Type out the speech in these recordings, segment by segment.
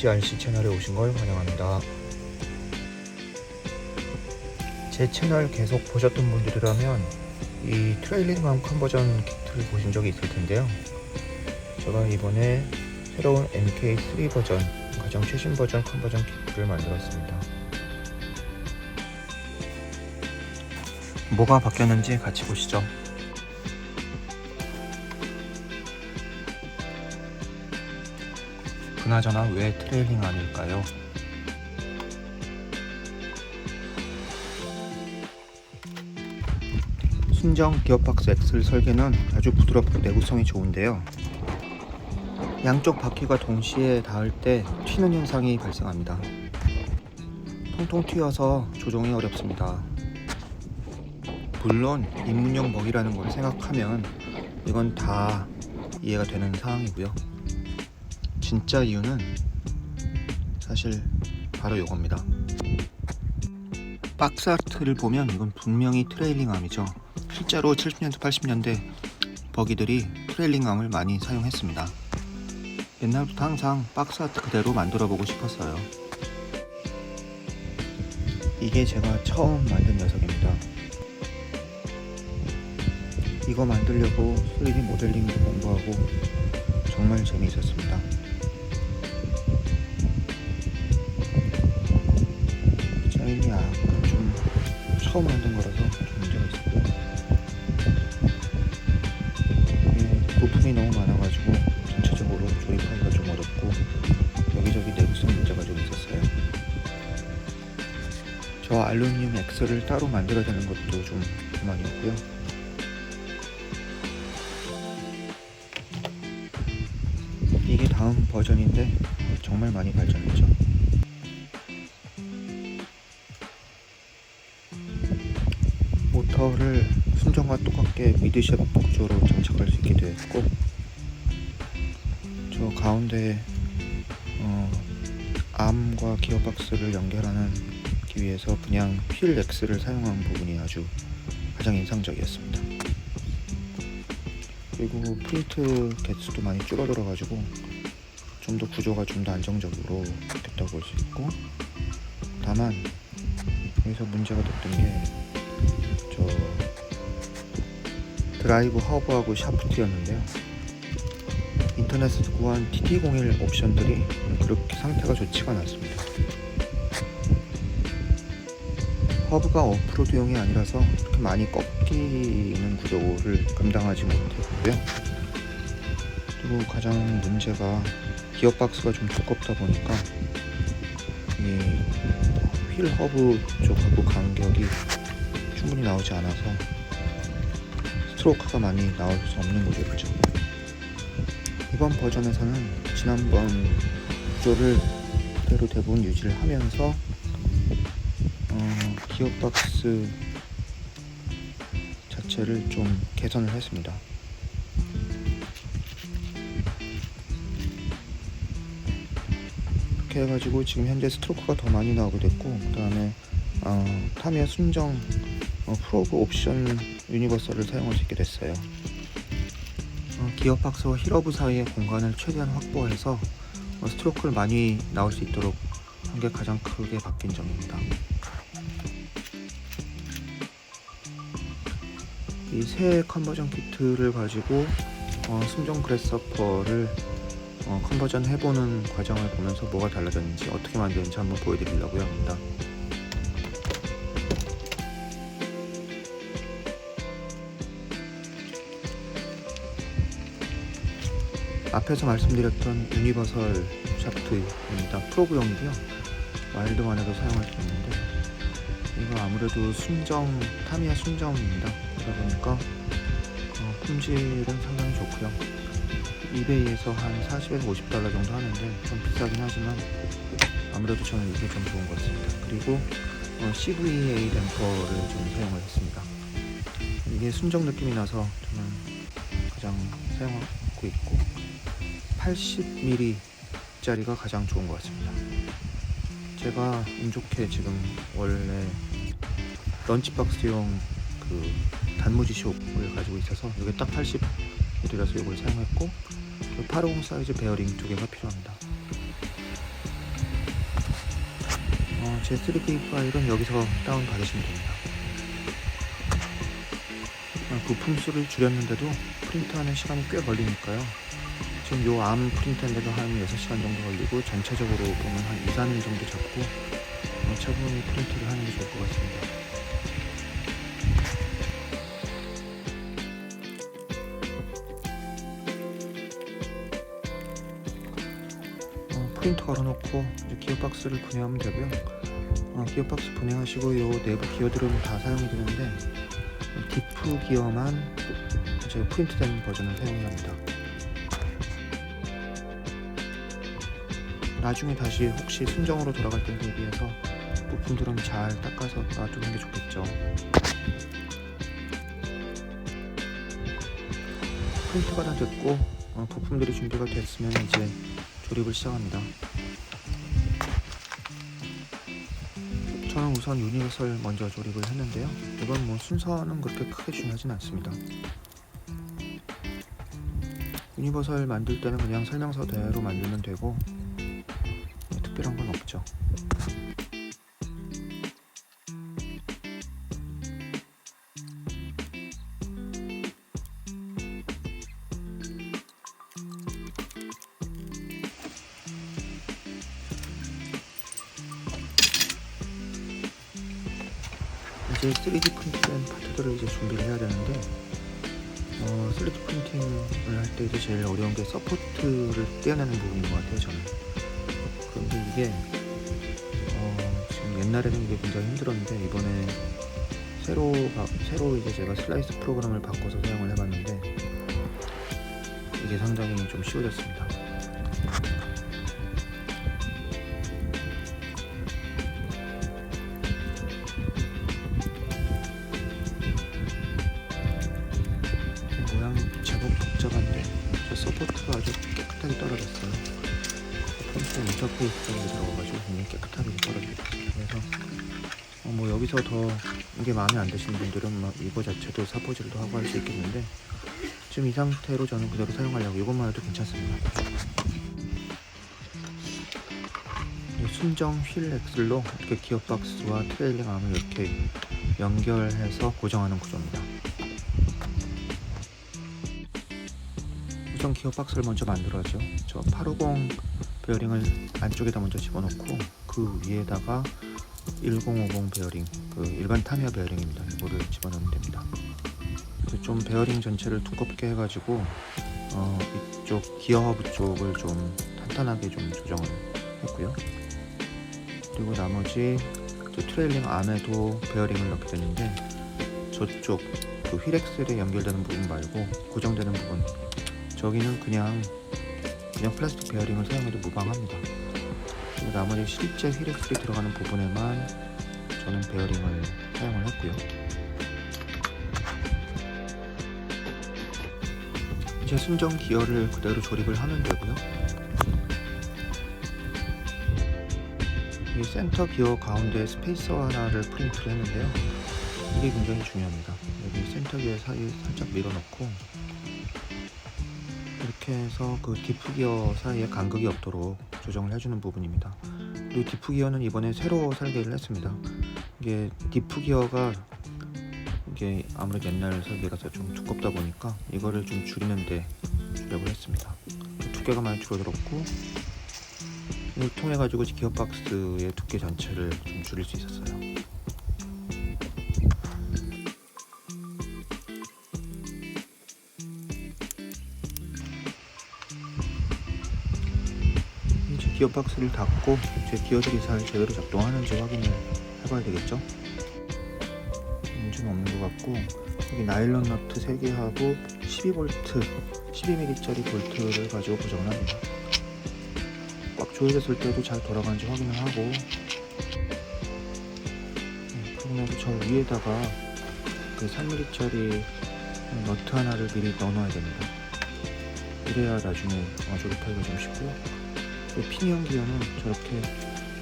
안녕하세요. 험블 빈티지 RC 채널에 오신 걸 환영합니다. 제 채널 계속 보셨던 분들이라면 이 트레일링맘 컨버전 키트를 보신 적이 있을 텐데요. 제가 이번에 새로운 MK3 버전, 가장 최신 버전 컨버전 키트를 만들었습니다. 뭐가 바뀌었는지 같이 보시죠. 그나저나 왜 트레일링 암일까요? 순정 기어박스 엑셀 설계는 아주 부드럽고 내구성이 좋은데요. 양쪽 바퀴가 동시에 닿을 때 튀는 현상이 발생합니다. 통통 튀어서 조종이 어렵습니다. 물론 입문용 먹이라는 걸 생각하면 이건 다 이해가 되는 상황이고요. 진짜 이유는 사실 바로 이겁니다. 박스 아트를 보면 이건 분명히 트레일링암이죠. 실제로 70년대 80년대 버기들이 트레일링암을 많이 사용했습니다. 옛날부터 항상 박스 아트 그대로 만들어 보고 싶었어요. 이게 제가 처음 만든 녀석입니다. 이거 만들려고 3D 모델링도 공부하고 정말 재미있었습니다. 처음 만든 거라서 좀 문제가 있었고요. 이게 부품이 너무 많아가지고 전체적으로 조립하기가 좀 어렵고 여기저기 내구성 문제가 좀 있었어요. 저 알루미늄 엑셀을 따로 만들어야 되는 것도 좀 불만이었고요. 이게 다음 버전인데 정말 많이 발전했죠. 모터를 순정과 똑같게 미드셉 구조로 장착할 수 있게 되었고 저 가운데 어, 암과 기어박스를 연결하는 기 위해서 그냥 휠 X를 사용한 부분이 아주 가장 인상적이었습니다. 그리고 프린트 개수도 많이 줄어들어 가지고 좀 더 구조가 좀 더 안정적으로 됐다고 볼 수 있고 다만 여기서 문제가 됐던 게 저 드라이브 허브하고 샤프트였는데요. 인터넷에서 구한 TT01 옵션들이 그렇게 상태가 좋지가 않았습니다. 허브가 오프로드용이 아니라서 그렇게 많이 꺾이는 구조를 감당하지 못했고요. 그리고 가장 문제가 기어박스가 좀 두껍다 보니까 이휠 허브 쪽하고 간격이 충분히 나오지 않아서 스트로크가 많이 나올 수 없는 구조였죠. 이번 버전에서는 지난번 구조를 그대로 대부분 유지를 하면서 어, 기어박스 자체를 좀 개선을 했습니다. 이렇게 해가지고 지금 현재 스트로크가 더 많이 나오게 됐고 그 다음에 어, 타미야 순정 어, 프로브 옵션 유니버설을 사용할 수 있게 됐어요. 어, 기어박스와 힐러브 사이의 공간을 최대한 확보해서 어, 스트로크를 많이 나올 수 있도록 한 게 가장 크게 바뀐 점입니다. 이 새 컨버전 키트를 가지고 어, 순정 그래서퍼를 어, 컨버전 해보는 과정을 보면서 뭐가 달라졌는지 어떻게 만드는지 한번 보여드리려고 합니다. 앞에서 말씀드렸던 유니버설 샤프트입니다. 프로브용이고요. 와일드 만에도 사용할 수 있는데 이거 아무래도 순정 타미야 순정입니다. 그러다 보니까 어, 품질은 상당히 좋고요. 이베이에서 한 40에서 50달러 정도 하는데 좀 비싸긴 하지만 아무래도 저는 이게 좀 좋은 것 같습니다. 그리고 어, CVA 댐퍼를 좀 사용을 했습니다. 이게 순정 느낌이 나서 저는 가장 사용하고 있고 80mm 짜리가 가장 좋은 것 같습니다. 제가 운 좋게 지금 원래 런치박스용 그 단무지 쇼을 가지고 있어서 이게 딱 80mm라서 이걸 사용했고 그 850 사이즈 베어링 두 개가 필요합니다. 어, 제 3K 파일은 여기서 다운 받으시면 됩니다. 아, 부품수를 줄였는데도 프린트하는 시간이 꽤 걸리니까요. 지금 요 암 프린트인데도 한 6시간 정도 걸리고 전체적으로 보면 한 2, 3일 정도 잡고 어, 차분히 프린트를 하는 게 좋을 것 같습니다. 어, 프린터 걸어놓고 이제 기어 박스를 분해하면 되고요. 어, 기어 박스 분해하시고 요 내부 기어들은 다 사용이 되는데 디프 기어만 제가 프린트된 버전을 사용을 합니다. 나중에 다시 혹시 순정으로 돌아갈 때 대비해서 부품들은 잘 닦아서 놔두는 게 좋겠죠. 프린트가 다 됐고 어, 부품들이 준비가 됐으면 이제 조립을 시작합니다. 저는 우선 유니버설 먼저 조립을 했는데요. 이건 뭐 순서는 그렇게 크게 중요하진 않습니다. 유니버설 만들 때는 그냥 설명서대로 만들면 되고 뭐 특별한 건 없죠. 이제 3D 프린트된 파트들을 이제 준비를 해야 되는데 어, 3D 프린팅을 할 때 이제 제일 어려운 게 서포트를 떼어내는 부분인 것 같아요 저는 이게 어, 지금 옛날에는 이게 굉장히 힘들었는데 이번에 새로 바- 새로 이제 제가 슬라이스 프로그램을 바꿔서 사용을 해봤는데 이게 상당히 좀 쉬워졌습니다. 모양이 제법 복잡한데 저 서포트가 아주 깨끗하게 떨어졌어요. 펌프 인터페이스 정도 들어가가지고 굉장히 깨끗하게 떨어집니다. 그래서 어, 뭐 여기서 더 이게 마음에 안 드시는 분들은 뭐 이거 자체도 사포질도 하고 할 수 있겠는데 지금 이 상태로 저는 그대로 사용하려고 이것만 해도 괜찮습니다. 이 순정 휠 엑슬로 이렇게 기어박스와 트레일링 암을 이렇게 연결해서 고정하는 구조입니다. 우선 기어박스를 먼저 만들어야죠. 저 850 베어링을 안쪽에다 먼저 집어넣고 그 위에다가 1050 베어링, 그 일반 타미야 베어링입니다. 이거를 집어넣으면 됩니다. 그좀 베어링 전체를 두껍게 해가지고 어, 이쪽 기어 허브 쪽을 좀 탄탄하게 좀 조정을 했고요. 그리고 나머지 저 트레일링 암에도 베어링을 넣게 됐는데 저쪽 그 휠엑셀에 연결되는 부분 말고 고정되는 부분 저기는 그냥 그냥 플라스틱 베어링을 사용해도 무방합니다. 그리고 나머지 실제 휠엑셀이 들어가는 부분에만 저는 베어링을 사용을 했고요. 이제 순정 기어를 그대로 조립을 하면 되고요. 이 센터 기어 가운데 스페이서 하나를 프린트를 했는데요. 이게 굉장히 중요합니다. 여기 센터 기어 사이에 살짝 밀어넣고 이렇게 해서 그 디프 기어 사이에 간극이 없도록 조정을 해주는 부분입니다. 그리고 디프 기어는 이번에 새로 설계를 했습니다. 이게 디프 기어가 이게 아무래도 옛날 설계라서 좀 두껍다 보니까 이거를 좀 줄이는데 주력을 했습니다. 두께가 많이 줄어들었고 이걸 통해 가지고 기어박스의 두께 전체를 좀 줄일 수 있었어요. 기어 박스를 닫고 제 기어들이 잘 제대로 작동하는지 확인을 해봐야 되겠죠. 문제는 없는 것 같고 여기 나일론 너트 3개하고 12V 12mm짜리 볼트를 가지고 고정을 합니다. 꽉 조여졌을 때도 잘 돌아가는지 확인을 하고 나서 저 위에다가 그 3mm짜리 너트 하나를 미리 넣어놔야 됩니다. 이래야 나중에 어, 조립하기가 좀 쉽고요. 이 피니언 기어는 저렇게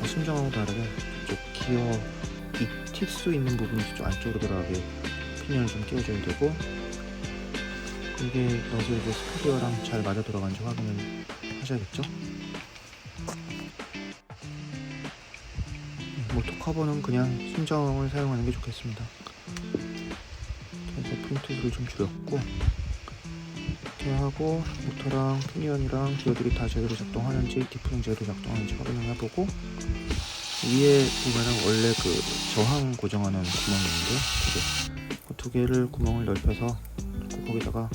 순정하고 다르게 이쪽 기어 이 틱수 있는 부분이 좀 안쪽으로 들어가게 피니언을 좀 끼워줘야 되고 이게 넣어서 이제 스포기어랑 잘 맞아 들어간지 확인을 하셔야겠죠? 모터 커버는 그냥 순정을 사용하는 게 좋겠습니다. 그래서 프린트를 좀 줄였고 이렇게 하고 모터랑 피니언이랑 디오들이 다 제대로 작동하는지 디프링 제대로 작동하는지 확인을 해보고 위에 보면은 원래 그 저항 고정하는 구멍이 있는데 두 개. 그 두 개를 구멍을 넓혀서 그 거기다가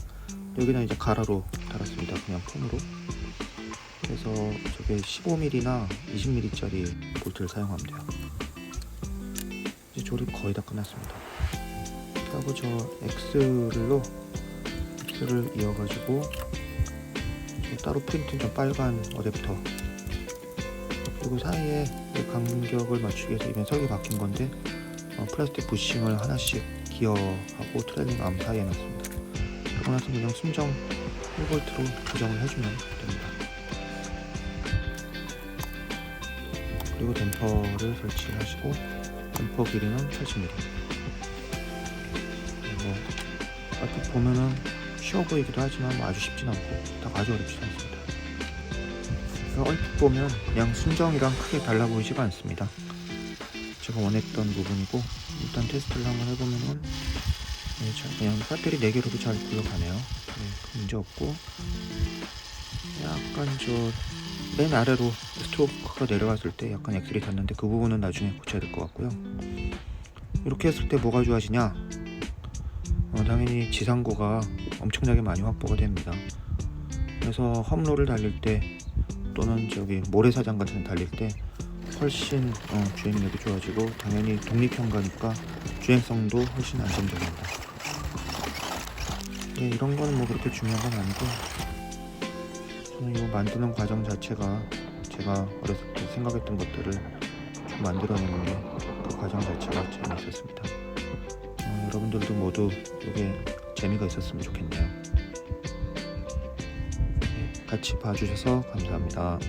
여기는 이제 가라로 달았습니다. 그냥 폼으로. 그래서 저게 15mm나 20mm짜리 볼트를 사용하면 돼요. 이제 조립 거의 다 끝났습니다. 하고 저 X를로 X를 이어가지고 저 따로 프린트는 저 빨간 어댑터 그리고 사이에 이 간격을 맞추기 위해서 이번 석이 바뀐 건데 어, 플라스틱 부싱을 하나씩 기어하고 트레일링 암 사이에 놨습니다. 그러고 나서 그냥 순정 1볼트로 고정을 해주면 됩니다. 그리고 댐퍼를 설치하시고 댐퍼 길이는 80mm. 그리고 얼핏 보면은 쉬워 보이기도 하지만 뭐 아주 쉽진 않고 딱 아주 어렵지 않습니다. 얼핏 보면 그냥 순정이랑 크게 달라 보이지가 않습니다. 제가 원했던 부분이고 일단 테스트를 한번 해보면은 네, 자, 그냥 배터리 4개로도 잘 굴러가네요. 네, 큰 문제 없고 약간 저 맨 아래로 스트로크가 내려갔을 때 약간 엑셀이 닿는데 그 부분은 나중에 고쳐야 될 것 같고요. 이렇게 했을 때 뭐가 좋아지냐? 어, 당연히 지상고가 엄청나게 많이 확보가 됩니다. 그래서 험로를 달릴 때 또는 저기 모래사장 같은 데 달릴 때 훨씬 어, 주행력이 좋아지고 당연히 독립형가니까 주행성도 훨씬 안정적입니다. 네, 이런 거는 뭐 그렇게 중요한 건 아니고 저는 이거 만드는 과정 자체가 제가 어렸을 때 생각했던 것들을 좀 만들어내는 게 그 과정 자체가 재미있었습니다. 어, 여러분들도 모두 이게 재미가 있었으면 좋겠네요. 네, 같이 봐주셔서 감사합니다.